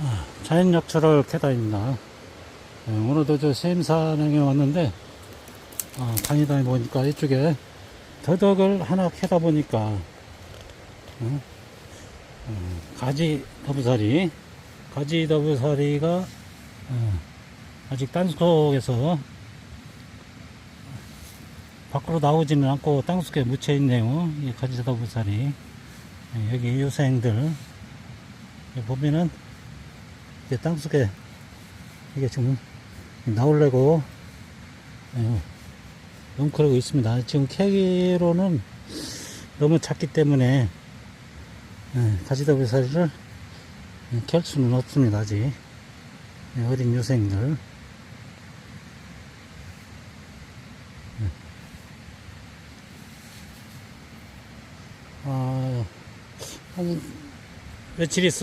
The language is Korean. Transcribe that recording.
아, 자연약초를 캐다입니다. 예, 오늘도 저 세임산행에 왔는데, 아, 다니다 보니까 이쪽에 더덕을 하나 캐다 보니까, 어, 어, 가지 더부살이, 가지 더부살이가, 어, 아직 땅속에서 밖으로 나오지는 않고 땅속에 묻혀 있네요. 이 가지 더부살이. 예, 여기 유생들. 보면은, 이게 땅속에 이게 지금 나오려고 예, 웅크리고 있습니다. 지금 캐기로는 너무 작기 때문에 예, 가지더비살이를 캘 수는 없습니다. 아직 예, 어린 유생들 예. 아, 한 며칠 있어